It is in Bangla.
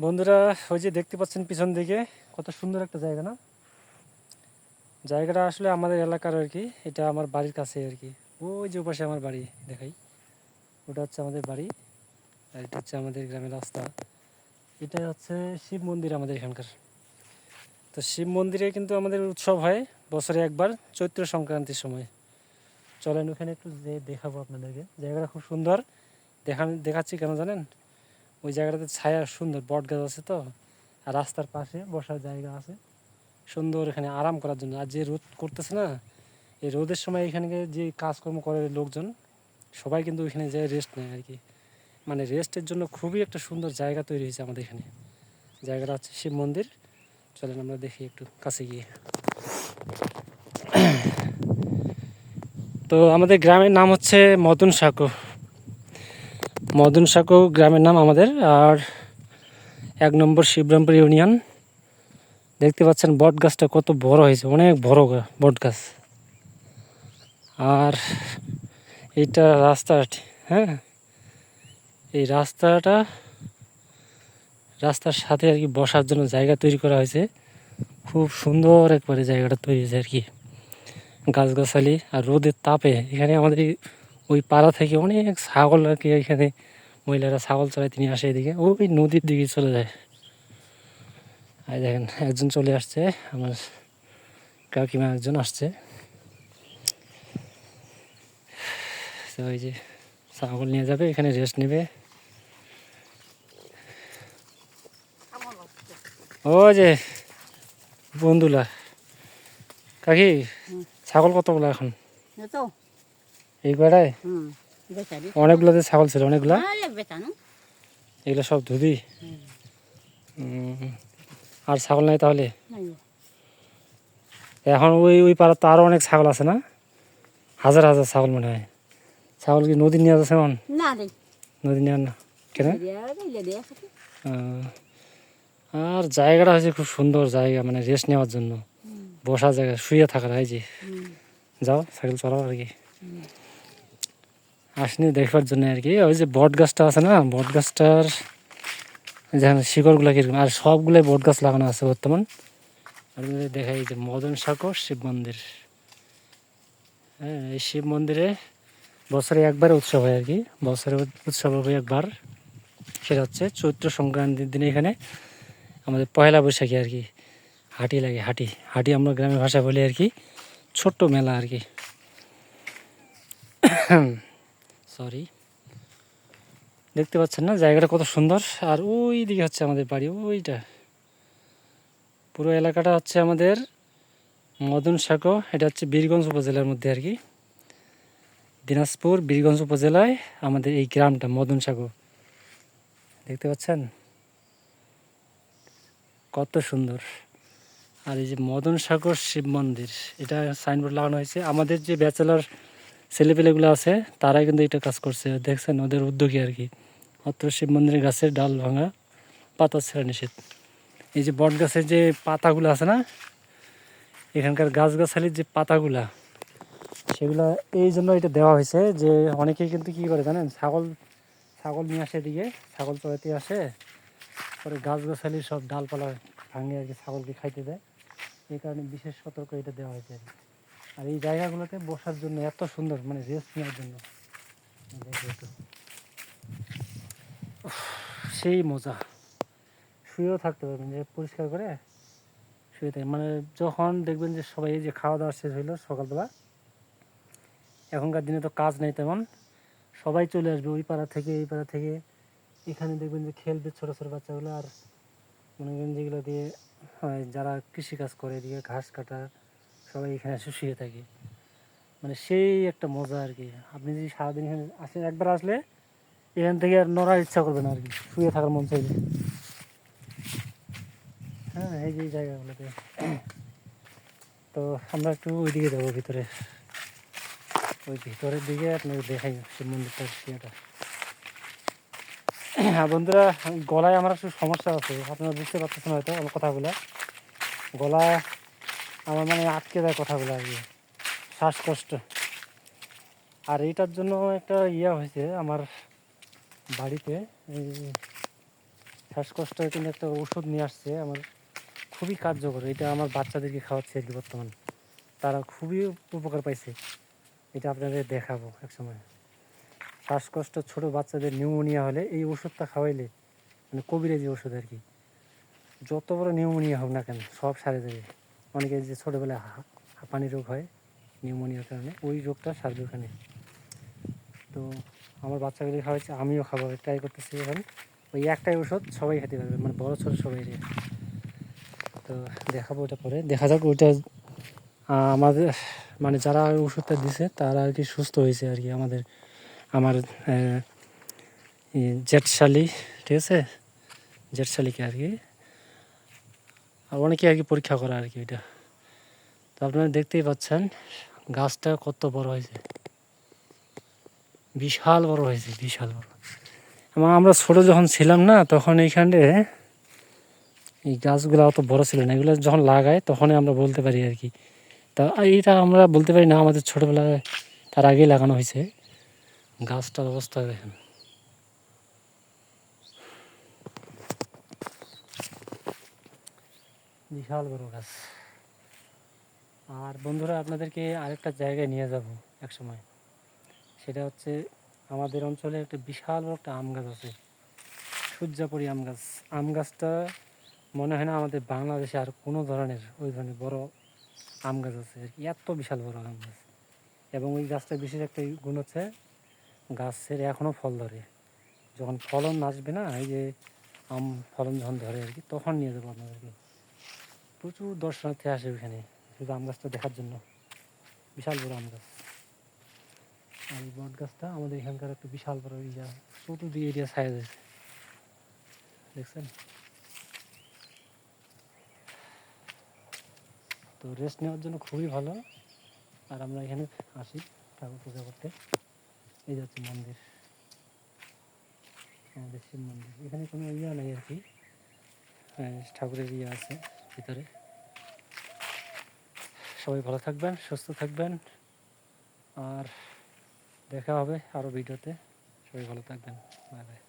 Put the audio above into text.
বন্ধুরা, ওই যে দেখতে পাচ্ছেন পিছন দিকে, কত সুন্দর একটা জায়গা না? জায়গাটা আসলে আমাদের এলাকার আর কি, এটা আমার বাড়ির কাছে আর কি। ওই যে পাশে আমার বাড়ি, দেখাই। ওটা হচ্ছে আমাদের বাড়ি, আর এটা হচ্ছে আমাদের গ্রামের রাস্তা। এটা হচ্ছে শিব মন্দির আমাদের এখানকার। তো শিব মন্দিরে কিন্তু আমাদের উৎসব হয় বছরে একবার, চৈত্র সংক্রান্তির সময়। চলেন ওখানে একটু যে দেখাবো আপনাদেরকে। জায়গাটা খুব সুন্দর। দেখান দেখাচ্ছি কেন জানেন? ওই জায়গাটাতে ছায়া সুন্দর বট গাছ আছে তো, আর রাস্তার পাশে বসার জায়গা আছে। সুন্দর এখানে আরাম করার জন্য। আর যে রোদ করতেছে না, এই রোদের সময় এখানে যে কাজকর্ম করে লোকজন, সবাই কিন্তু ওইখানে যায় রেস্ট নেয় আর কি। মানে রেস্টের জন্য খুবই একটা সুন্দর জায়গা তৈরি হয়েছে আমাদের এখানে। জায়গাটা হচ্ছে শিব মন্দির। চলেন আমরা দেখি একটু কাছে গিয়ে। তো আমাদের গ্রামের নাম হচ্ছে মদন সাঁকো। মদন সাঁকো গ্রামের নাম আমাদের, আর এক নম্বর শিবরামপুর ইউনিয়ন। দেখতে পাচ্ছেন বট গাছটা কত বড় হয়েছে, অনেক বড় বট গাছ। আর এইটা রাস্তা হ্যাঁ? এই রাস্তাটা, রাস্তার সাথে আর কি বসার জন্য জায়গা তৈরি করা হয়েছে। খুব সুন্দর একবারে জায়গাটা তৈরি হয়েছে আর কি। গাছগাছালি আর রোদের তাপে এখানে আমাদের ওই পাড়া থেকে অনেক ছাগল আর কি এখানে মহিলারা ছাগল চড়াইতে তিনি আসে এদিকে। ওই নদীর দিকে চলে যায়। আর দেখেন একজন চলে আসছে আমার কাকিমা একজন আসছে। তো ওই যে ছাগল নিয়ে যাবে এখানে রেস্ট নেবে। ও যে বন্ধুলা কাকি ছাগল কতগুলো এখন? এই বেচারি। অনেকগুলোতে ছাগল ছিল অনেকগুলা? এগুলো সব ধুবি? আর ছাগল নাই তাহলে? এখন ওই ওই পাড়া তো আরও অনেক ছাগল আছে না? হাজার হাজার ছাগল মনে হয়। ছাগল কি নদী নিয়ে যাচ্ছে এখন? নদী নিয়ে না? কেন? আর জায়গাটা হচ্ছে খুব সুন্দর জায়গা মানে রেস্ট নেওয়ার জন্য। বসার জায়গা শুয়ে থাকার হয় যে। যাও সাইকেল চলাও আর কি। আসনি দেখবার জন্য আর কি। ওই যে বট গাছটা আছে না, বট গাছটার যেখানে শিকড়গুলো কীরকম, আর সবগুলোই বট গাছ লাগানো আছে বর্তমান। দেখাই যে মদন সাগর শিব মন্দির। হ্যাঁ এই শিব মন্দিরে বছরে একবার উৎসব হয় আর কি। বছরে উৎসব হবে একবার। সেটা হচ্ছে চৈত্র সংক্রান্তির দিনে এখানে আমাদের পয়লা বৈশাখী আর কি, হাঁটি লাগে, হাঁটি। হাঁটি আমরা গ্রামের ভাষা বলি আর কি, ছোট্ট মেলা আর কি। সরি দেখতে পাচ্ছেন না, জায়গাটা কত সুন্দর। আর ওই দিকে হচ্ছে আমাদের বাড়ি, ওইটা। পুরো এলাকাটা হচ্ছে আমাদের মদন সাঁকো এটা হচ্ছে বীরগঞ্জ উপজেলার মধ্যে আর কি। দিনাজপুর, বীরগঞ্জ উপজেলায় আমাদের এই গ্রামটা, মদন সাঁকো দেখতে পাচ্ছেন? কত সুন্দর। আর এই যে মদন সাগর শিব মন্দির, এটা সাইনবোর্ড লাগানো হয়েছে। আমাদের যে ব্যাচেলার ছেলেপেলেগুলো আছে, তারাই কিন্তু এটা কাজ করছে। দেখছেন ওদের উদ্যোগে আর কি। অত্র শিব মন্দিরের গাছের ডাল ভাঙা, পাতা ছেঁড়া নিষেধ। এই যে বট গাছের যে পাতাগুলো আছে না, এখানকার গাছগাছালির যে পাতাগুলা, সেগুলা এই জন্য এটা দেওয়া হয়েছে যে অনেকেই কিন্তু কী করে জানেন, ছাগল ছাগল নিয়ে আসে এদিকে, ছাগল চড়াতে আসে, পরে গাছগাছালির সব ডালপালা ভাঙে আর কি ছাগলকে খাইতে দেয়। এই কারণে বিশেষ সতর্ক এটা দেওয়া হয়েছে আর কি। আর এই জায়গাগুলোতে বসার জন্য এত সুন্দর মানে রেস্ট নেওয়ার জন্য। সেই মজা। শুয়েও থাকতে পারবেন, যে পরিষ্কার করে শুয়ে থাকে মানে যখন দেখবেন যে সবাই এই যে খাওয়া দাওয়া শেষ হইল সকালবেলা, এখনকার দিনে তো কাজ নেই তেমন। সবাই চলে আসবে ওই পাড়া থেকে, এই পাড়া থেকে। এখানে দেখবেন যে খেলবে ছোটো ছোটো বাচ্চাগুলো। আর মনে করেন যেগুলো দিয়ে যারা কৃষিকাজ করে এদিকে ঘাস কাটা সবাই এখানে এসে শুয়ে থাকে। মানে সেই একটা মজা আর কি। আপনি যদি সারাদিন এখানে আসেন, একবার আসলে এখান থেকে আর নড়ার ইচ্ছা করবে না আর কি। শুয়ে থাকার মন চাইবে। হ্যাঁ এই যে জায়গাগুলোতে। তো আমরা একটু ওইদিকে যাব ভিতরে। ওই ভিতরের দিকে আপনাকে দেখাই শিব মন্দিরটার ইয়েটা হ্যাঁ বন্ধুরা, গলায় আমার একটু সমস্যা আছে। আপনারা বুঝতে পারতেছেন হয়তো আমার কথাগুলো। গলা আমার মানে আটকে দেয় কথাগুলো আর কি। শ্বাসকষ্ট। আর এইটার জন্য একটা ইয়া হয়েছে আমার বাড়িতে, এই শ্বাসকষ্টের কিন্তু একটা ওষুধ নিয়ে আসছে আমার। খুবই কার্যকর, এটা আমার বাচ্চাদেরকে খাওয়াচ্ছে আর কি বর্তমান। তারা খুবই উপকার পাইছে। এটা আপনাদের দেখাবো এক সময় শ্বাসকষ্ট, ছোট বাচ্চাদের নিউমোনিয়া হলে এই ওষুধটা খাওয়াইলে মানে কবিরাজি ওষুধ আর কি। যত বড় নিউমোনিয়া হোক না কেন, সব সারে দেবে অনেকে যে ছোটোবেলায় হাঁপানি রোগ হয়, নিউমোনিয়ার কারণে, ওই রোগটা সারবে ওখানে। তো আমার বাচ্চাগুলি খাওয়াচ্ছে আমিও খাব ট্রাই করতেছি এখন। ওই একটাই ওষুধ সবাই খেতে পারবে মানে বড় ছোটো সবাই তো দেখাবো ওটা পরে। দেখা যাক ওইটা আমাদের মানে যারা ওষুধটা দিছে, তারা আর কি সুস্থ হয়েছে আর কি আমাদের, আমার জেঠশালি, ঠিক আছে? জেঠশালিকে আর কি। অনেকে আর কি পরীক্ষা করা আর কি এটা তো আপনারা দেখতেই পাচ্ছেন, গাছটা কত বড় হয়েছে। বিশাল বড় হয়েছে, বিশাল বড়। এবং আমরা ছোটো যখন ছিলাম না, তখন এইখানে এই গাছগুলো অত বড় ছিল না। এগুলো যখন লাগায়, তখনই আমরা বলতে পারি আর কি। তা এইটা আমরা বলতে পারি না, আমাদের ছোটোবেলায় তার আগেই লাগানো হয়েছে। গাছটার অবস্থা দেখেন। বিশাল বড় গাছ। আর বন্ধুরা, আপনাদেরকে আরেকটা জায়গায় নিয়ে যাব এক সময় সেটা হচ্ছে আমাদের অঞ্চলে একটা বিশাল বড় একটা আম গাছ আছে, সূর্যাপুরি আম গাছ। আম গাছটা মনে হয় না আমাদের বাংলাদেশে আর কোনো ধরনের ওই ধরনের বড় আম গাছ আছে। এত বিশাল বড় আম গাছ। এবং ওই গাছটা বিশেষ একটা গুণ হচ্ছে, গাছের এখনও ফল ধরে। যখন ফলন আসবে না, এই যে আম ফলন যখন ধরে আর কি, তখন নিয়ে যাব আপনাদেরকে। প্রচুর দর্শনার্থী আসে ওইখানে শুধু আম গাছটা দেখার জন্য। বিশাল বড় আম গাছ। আর এই বট গাছটা আমাদের এখানকার একটা বিশাল বড় এরিয়া চতুর্দিকে এরিয়া ছায়া দিয়েছে দেখছেন? তো রেস্ট নেওয়ার জন্য খুবই ভালো। আর আমরা এখানে আসি ঠাকুর পূজা করতে। এই যাচ্ছে মন্দির। আমাদের শিব মন্দির। এখানে কোনো ইয়া নেই আর কি। হ্যাঁ, ঠাকুরের ইয়ে আছে। ভিতরে। সবাই ভালো থাকবেন, সুস্থ থাকবেন। আর দেখা হবে আরও ভিডিওতে। সবাই ভালো থাকবেন। Bye bye.